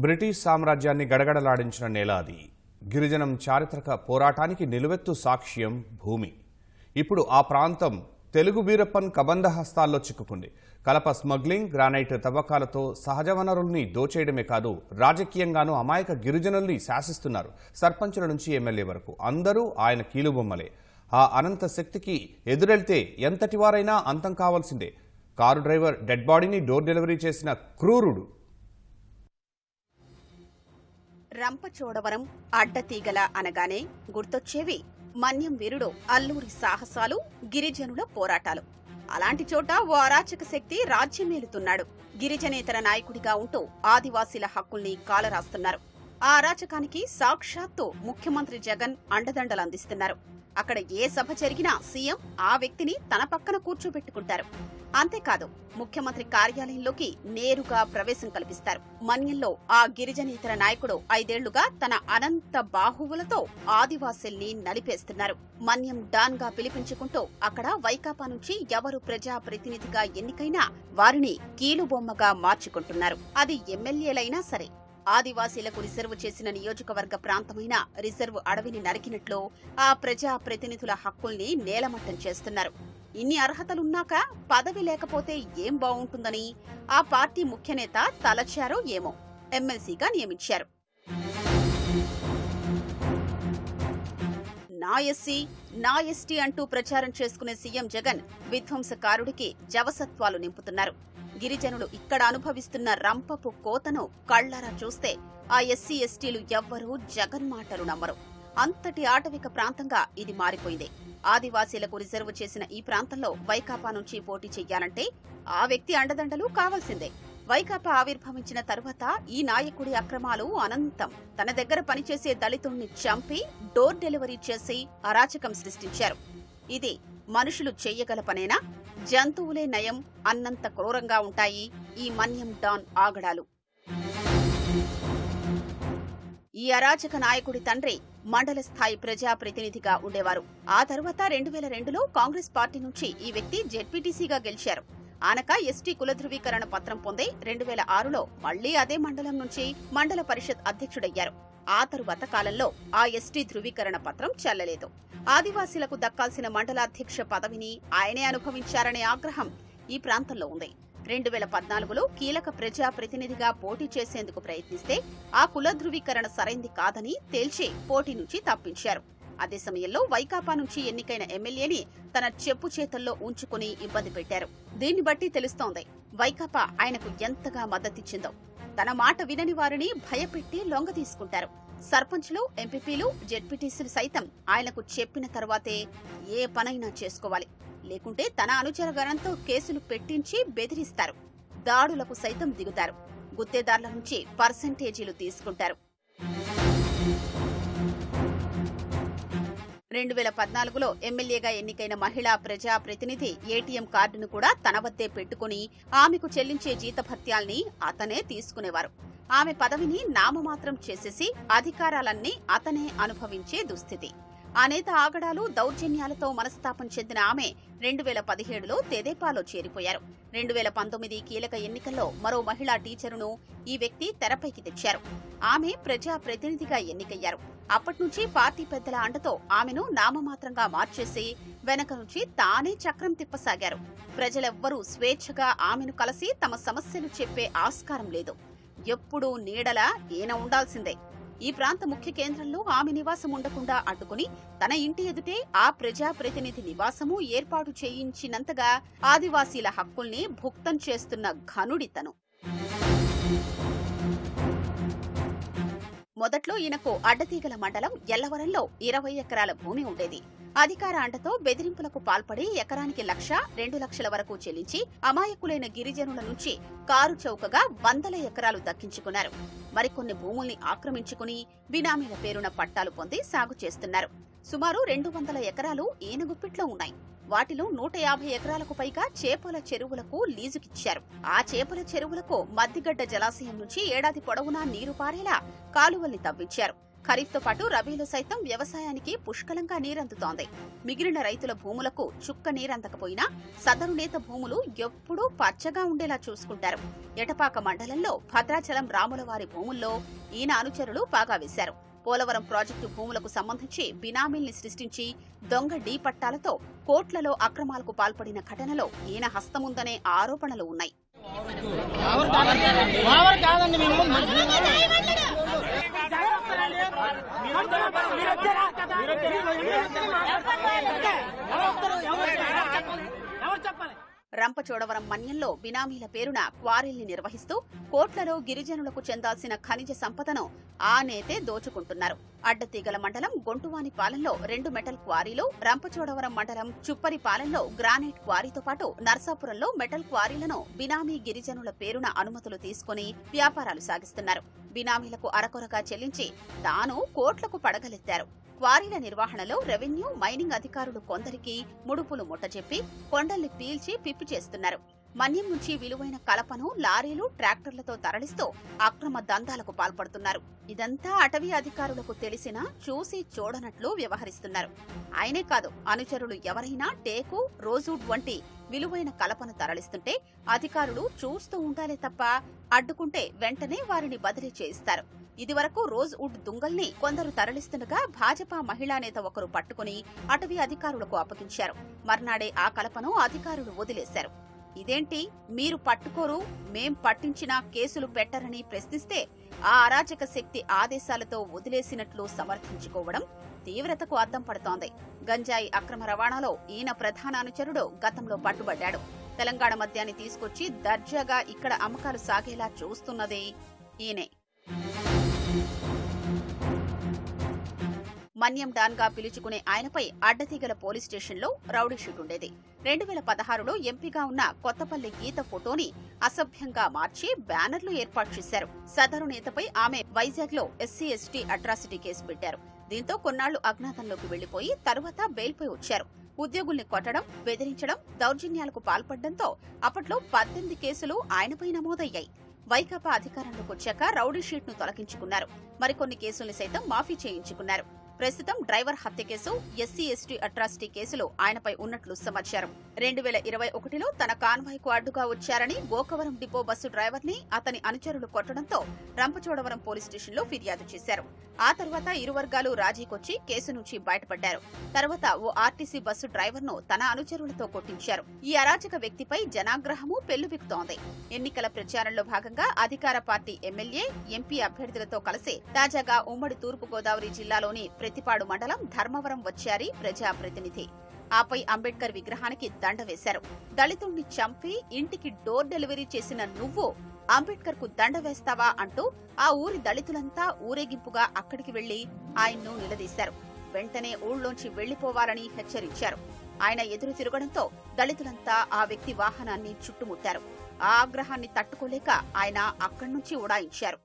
British సామ్రాజ్యాన్ని గడగడలాడించిన నేల అది. గిరిజనం చారిత్రక పోరాటానికి నిలువెత్తు సాక్ష్యం భూమి. ఇప్పుడు ఆ ప్రాంతం తెలుగు వీరప్పన్ కబంధ హస్తాల్లో చిక్కుకుంది. కలప స్మగ్లింగ్ గ్రానైట్ తవ్వకాలతో సహజ వనరుల్ని దోచేయడమే కాదు రాజకీయంగానూ అమాయక గిరిజనుల్ని శాసిస్తున్నారు. సర్పంచుల నుంచి ఎమ్మెల్యే వరకు అందరూ ఆయన కీలుబొమ్మలే. ఆ అనంత శక్తికి ఎదురెళ్తే ఎంతటి వారైనా అంతం కావాల్సిందే. కారు డ్రైవర్ డెడ్ బాడీని డోర్ డెలివరీ చేసిన క్రూరుడు రంపచోడవరం అడ్డతీగల అనగానే గుర్తొచ్చేవి మన్యం వీరుడు అల్లూరి సాహసాలు గిరిజనుల పోరాటాలు. అలాంటి చోట ఓ అరాచక శక్తి రాజ్యమేలుతున్నాడు గిరిజనేతర నాయకుడిగా ఉంటూ ఆదివాసీల హక్కుల్ని కాలరాస్తున్నారు. ఆ అరాచకానికి సాక్షాత్తు ముఖ్యమంత్రి జగన్ అండదండలు అందిస్తున్నారు అక్కడ ఏ సభ జరిగినా సీఎం ఆ వ్యక్తిని తన పక్కన కూర్చోబెట్టుకుంటారు. అంతేకాదు ముఖ్యమంత్రి కార్యాలయంలోకి నేరుగా ప్రవేశం కల్పిస్తారు. మన్యంలో ఆ గిరిజనేతర నాయకుడు ఐదేళ్ళుగా తన అనంత బాహువులతో ఆదివాసుల్ని నలిపేస్తున్నారు. మన్యం డాన్గా పిలిపించుకుంటూ అక్కడ వైకాపా నుంచి ఎవరు ప్రజా ప్రతినిధిగా ఎన్నికైనా వారిని కీలుబొమ్మగా మార్చుకుంటున్నారు. అది ఎమ్మెల్యేలైనా సరే. ఆదివాసీలకు రిజర్వ్ చేసిన నియోజకవర్గ ప్రాంతమైన రిజర్వ్ అడవిని నరికినట్లు ఆ ప్రజా ప్రతినిధుల హక్కుల్ని నేలమట్టం చేస్తున్నారు. ఇన్ని అర్హతలున్నాక పదవి లేకపోతే ఏం బావుంటుందని ఆ పార్టీ ముఖ్యనేత తలచారో ఏమో. ఎమ్మెల్సీగా నియమించారు. నా ఎస్సీ నా ఎస్టీ అంటూ ప్రచారం చేసుకునే సీఎం జగన్ విధ్వంసకారుడికి జవసత్వాలు నింపుతున్నారు. గిరిజనులు ఇక్కడ అనుభవిస్తున్న రంపపు కోతను కళ్ళరా చూస్తే ఆ ఎస్సీ ఎస్టీలు ఎవ్వరూ జగన్మాటలు నమ్మరు. అంతటి ఆటవిక ప్రాంతంగా ఇది మారిపోయింది. ఆదివాసీలకు రిజర్వ్ చేసిన ఈ ప్రాంతంలో వైకాపా నుంచి పోటీ చెయ్యాలంటే ఆ వ్యక్తి అండదండలు కావాల్సిందే. వైకాపా ఆవిర్భవించిన తర్వాత ఈ నాయకుడి అక్రమాలు అనంతం. తన దగ్గర పనిచేసే దళితుణ్ణి చంపి డోర్ డెలివరీ చేసి అరాచకం సృష్టించారు. ఇది మనుషులు చెయ్యగల పనేనా? జంతువులే నయం అన్నంత క్రూరంగా ఉంటాయి ఈ మన్యం డాన్ ఆగడాలు. ఈ అరాచక నాయకుడి తండ్రి మండల స్థాయి ప్రజా ప్రతినిధిగా ఉండేవారు. ఆ తర్వాత రెండు వేల రెండులో కాంగ్రెస్ పార్టీ నుంచి ఈ వ్యక్తి జెడ్పీటీసీగా గెలిచారు. ఆనక ఎస్టీ కుల ధృవీకరణ పత్రం పొంది రెండు వేల ఆరులో మళ్ళీ అదే మండలం నుంచి మండల పరిషత్ అధ్యక్షుడయ్యారు. ఆ తరువాత కాలంలో ఆ ఎస్టీ ధృవీకరణ పత్రం చెల్లలేదు. ఆదివాసీలకు దక్కాల్సిన మండలాధ్యక్ష పదవిని ఆయనే అనుభవించారనే ఆగ్రహం ఈ ప్రాంతంలో ఉంది. రెండు వేల పద్నాలుగులో కీలక ప్రజా ప్రతినిధిగా పోటీ చేసేందుకు ప్రయత్నిస్తే ఆ కుల ధృవీకరణ సరైంది కాదని తేల్చి పోటీ నుంచి తప్పించారు. అదే సమయంలో వైకాపా నుంచి ఎన్నికైన ఎమ్మెల్యేని తన చెప్పు చేతల్లో ఉంచుకుని ఇబ్బంది పెట్టారు. దీన్ని బట్టి తెలుస్తోంది వైకాపా ఆయనకు ఎంతగా మద్దతిచ్చిందో. తన మాట వినని వారిని భయపెట్టి లొంగ తీసుకుంటారు. సర్పంచ్లు ఎంపీపీలు జెడ్పీటీసీలు సైతం ఆయనకు చెప్పిన తర్వాతే ఏ పనైనా చేసుకోవాలి. లేకుంటే తన అనుచర గణంతో కేసులు పెట్టించి బెదిరిస్తారు. దాడులకు సైతం దిగుతారు. గుత్తేదారుల నుంచి పర్సెంటేజీలు తీసుకుంటారు. రెండు వేల పద్నాలుగులో ఎమ్మెల్యేగా ఎన్నికైన మహిళా ప్రజా ప్రతినిధి ఏటీఎం కార్డును కూడా తన వద్దే పెట్టుకుని ఆమెకు చెల్లించే జీతభత్యాల్ని అతనే తీసుకునేవారు. ఆమె పదవిని నామమాత్రం చేసేసి అధికారాలన్నీ అతనే అనుభవించే దుస్థితి. ఆ నేత ఆగడాలు దౌర్జన్యాలతో మనస్తాపం చెందిన ఆమె రెండు వేల పదిహేడులో తెదేపాలో చేరిపోయారు. రెండు వేల పంతొమ్మిది కీలక ఎన్నికల్లో మరో మహిళా టీచరును ఈ వ్యక్తి తెరపైకి తెచ్చారు. ఆమె ప్రజా ప్రతినిధిగా ఎన్నికయ్యారు. అప్పటి నుంచి పార్టీ పెద్దల అండతో ఆమెను నామమాత్రంగా మార్చేసి వెనక నుంచి తానే చక్రం తిప్పసాగారు. ప్రజలెవ్వరూ స్వేచ్ఛగా ఆమెను కలిసి తమ సమస్యలు చెప్పే ఆస్కారం లేదు. ఎప్పుడూ నీడలా ఈయన ఉండాల్సిందే. ఈ ప్రాంత ముఖ్య కేంద్రంలో ఆమె నివాసం ఉండకుండా అడ్డుకుని తన ఇంటి ఎదుటే ఆ ప్రజా ప్రతినిధి నివాసము ఏర్పాటు చేయించినంతగా ఆదివాసీల హక్కుల్ని భుక్తం చేస్తున్న ఘనుడితను మొదట్లో ఈయనకు అడ్డతీగల మండలం ఎల్లవరంలో ఇరవై ఎకరాల భూమి ఉండేది. అధికార అంటతో బెదిరింపులకు పాల్పడి ఎకరానికి లక్ష రెండు లక్షల వరకు చెల్లించి అమాయకులైన గిరిజనుల నుంచి కారు చౌకగా వందల ఎకరాలు దక్కించుకున్నారు. మరికొన్ని భూముల్ని ఆక్రమించుకుని బినామీల పేరున పట్టాలు పొంది సాగు చేస్తున్నారు. సుమారు రెండు వందల ఎకరాలు ఏనుగుప్పిట్లో ఉన్నాయి. వాటిలో నూట యాభై ఎకరాలకు పైగా చేపల చెరువులకు లీజుకిచ్చారు. ఆ చేపల చెరువులకు మద్దిగడ్డ జలాశయం నుంచి ఏడాది పొడవునా నీరు పారేలా కాలువల్ని తవ్వించారు. ఖరీఫ్తో పాటు రబీలో సైతం వ్యవసాయానికి పుష్కలంగా నీరందుతోంది. మిగిలిన రైతుల భూములకు చుక్క నీరందకపోయినా సదరు నేత భూములు ఎప్పుడూ పచ్చగా ఉండేలా చూసుకుంటారు. ఎటపాక మండలంలో భద్రాచలం రాములవారి భూముల్లో ఈయన అనుచరులు బాగా వేశారు. పోలవరం ప్రాజెక్టు భూములకు సంబంధించి బినామీల్ని సృష్టించి దొంగ డీ పట్టాలతో కోట్లలో అక్రమాలకు పాల్పడిన ఘటనలో ఈయన హస్తముందనే ఆరోపణలు ఉన్నాయి. ఎవరు చెప్పాలి? రంపచోడవరం మన్యంలో బినామీల పేరున క్వారీల్ని నిర్వహిస్తూ కోట్లలో గిరిజనులకు చెందాల్సిన ఖనిజ సంపదను ఆ నేతే దోచుకుంటున్నారు. అడ్డతీగల మండలం గొంటువాని పాలెంలో రెండు మెటల్ క్వారీలు రంపచోడవరం మండలం చుప్పరి పాలెంలో గ్రానైట్ క్వారీతో పాటు నర్సాపురంలో మెటల్ క్వారీలను బినామీ గిరిజనుల పేరున అనుమతులు తీసుకుని వ్యాపారాలు సాగిస్తున్నారు. బినామీలకు అరకొరగా చెల్లించి తాను కోట్లకు పడగలెత్తారు. క్వారీల నిర్వహణలో రెవెన్యూ మైనింగ్ అధికారులు కొందరికి ముడుపులు ముట్టజెప్పి కొండల్ని పీల్చి పిప్పి చేస్తున్నారు. మన్యం నుంచి విలువైన కలపను లారీలు ట్రాక్టర్లతో తరలిస్తూ అక్రమ దందాలకు పాల్పడుతున్నారు. ఇదంతా అటవీ అధికారులకు తెలిసినా చూసి చూడనట్లు వ్యవహరిస్తున్నారు. ఆయనే కాదు అనుచరులు ఎవరైనా టేకు రోజూడ్ వంటి విలువైన కలపను తరలిస్తుంటే అధికారులు చూస్తూ ఉండాలే తప్ప అడ్డుకుంటే వెంటనే వారిని బదిలీ చేయిస్తారు. ఇదివరకు రోజ్ వుడ్ దుంగల్ని కొందరు తరలిస్తుండగా భాజపా మహిళా నేత ఒకరు పట్టుకుని అటవీ అధికారులకు అప్పగించారు. మర్నాడే ఆ కలపను అధికారులు వదిలేశారు. ఇదేంటి? మీరు పట్టుకోరు మేం పట్టించినా కేసులు పెట్టరని ప్రశ్నిస్తే ఆ అరాచక శక్తి ఆదేశాలతో వదిలేసినట్లు సమర్థించుకోవడం తీవ్రతకు అద్దం పడుతోంది. గంజాయి అక్రమ రవాణాలో ఈయన ప్రధాన అనుచరుడు గతంలో పట్టుబడ్డాడు. తెలంగాణ మద్యాన్ని తీసుకొచ్చి దర్జాగా ఇక్కడ అమ్మకాలు సాగేలా చూస్తున్నదే ఈయనే. మన్యం డాన్గా పిలుచుకునే ఆయనపై అడ్డతీగల పోలీస్ స్టేషన్లో రౌడీ షూట్ ఉండేది. రెండు వేల పదహారులో ఎంపీగా ఉన్న కొత్తపల్లి గీత ఫోటోని అసభ్యంగా మార్చి బ్యానర్లు ఏర్పాటు చేశారు. సదరు నేతపై ఆమె వైజాగ్లో ఎస్సీ ఎస్టీ అట్రాసిటీ కేసు పెట్టారు. దీంతో కొన్నాళ్ళు అజ్ఞాతంలోకి వెళ్ళిపోయి తరువాత బెయిల్పై వచ్చారు. ఉద్యోగుల్ని కొట్టడం బెదిరించడం దౌర్జన్యాలకు పాల్పడడంతో అప్పట్లో పద్దెనిమిది కేసులు ఆయనపై నమోదయ్యాయి. వైకాపా అధికారంలోకి వచ్చాక రౌడీ షీట్ను తొలగించుకున్నారు. మరికొన్ని కేసుల్ని సైతం మాఫీ చేయించుకున్నారు. ప్రస్తుతం డ్రైవర్ హత్య కేసు ఎస్సీ ఎస్టీ అట్రాసిటీ కేసులో ఆయనపై ఉన్నట్లు సమాచారం. రెండు వేల ఇరవై ఒకటిలో తన కాన్వాయ్కు అడ్డుగా వచ్చారని గోకవరం డిపో బస్సు డ్రైవర్ని అతని అనుచరులు కొట్టడంతో రంపచోడవరం పోలీస్ స్టేషన్లో ఫిర్యాదు చేశారు. ఆ తర్వాత ఇరు వర్గాలు రాజీకొచ్చి కేసు నుంచి బయటపడ్డారు. తర్వాత ఓ ఆర్టీసీ బస్సు డ్రైవర్ను తన అనుచరులతో కొట్టించారు. ఈ అరాచక వ్యక్తిపై జనాగ్రహము పెల్లుబికుతోంది ఎన్నికల ప్రచారంలో భాగంగా అధికార పార్టీ ఎమ్మెల్యే ఎంపీ అభ్యర్థులతో కలిసి తాజాగా ఉమ్మడి తూర్పు గోదావరి జిల్లాలోని ప్రతిపాడు మండలం ధర్మవరం వచ్చారి ప్రజాప్రతినిధి. ఆపై అంబేద్కర్ విగ్రహానికి దండ వేశారు. దళితుణ్ణి చంపి ఇంటికి డోర్ డెలివరీ చేసిన నువ్వు అంబేద్కర్కు దండ వేస్తావా అంటూ ఆ ఊరి దళితులంతా ఊరేగింపుగా అక్కడికి వెళ్ళి ఆయన్ను నిలదీశారు. వెంటనే ఊళ్ళోంచి వెళ్ళిపోవాలని హెచ్చరించారు. ఆయన ఎదురు తిరగడంతో దళితులంతా ఆ వ్యక్తి వాహనాన్ని చుట్టుముట్టారు. ఆ ఆగ్రహాన్ని తట్టుకోలేక ఆయన అక్కడి నుంచి ఉడాయించారు.